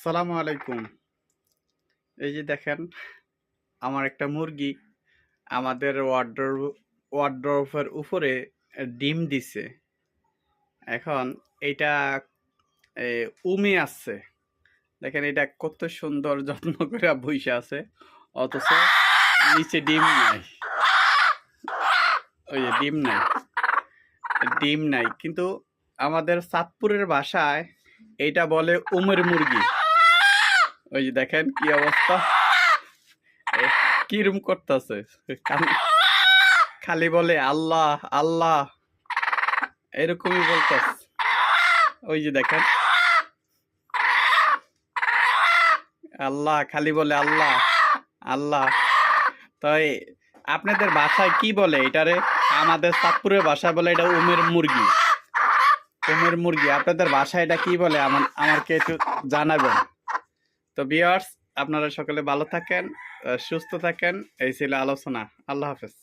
আসসালামু আলাইকুম। এই যে দেখেন আমার একটা মুরগি আমাদের ওয়ার্ড্রোব ওয়ার্ড্রোবের উপরে ডিম দিছে। এখন এইটা এ, উমে আসছে দেখেন এটা কত সুন্দর যত্ন করে বইসে আছে অথচ নিচে ডিম নাই। ওই যে ডিম নাই ডিম নাই। কিন্তু আমাদের চাঁদপুরের ভাষায় এইটা বলে উমের মুরগি। ওই যে দেখেন কি অবস্থা? কিরম করতেছে? খালি বলে আল্লাহ আল্লাহ। এরকমই বলতেছে। ওই যে দেখেন। আল্লাহ, খালি বলে আল্লাহ আল্লাহ। তাই আপনাদের ভাষায় কি বলে এটারে আমাদের চাঁদপুরের ভাষায় বলে এটা উমের মুরগি। উমের মুরগি। আপনাদের ভাষায় এটা কি বলে? আমার, আমাকে একটু জানাবেন। তো বিয়ার্স আপনারা সকলে ভালো থাকেন সুস্থ থাকেন। এই ছিল আলোচনা। আল্লাহ হাফেজ।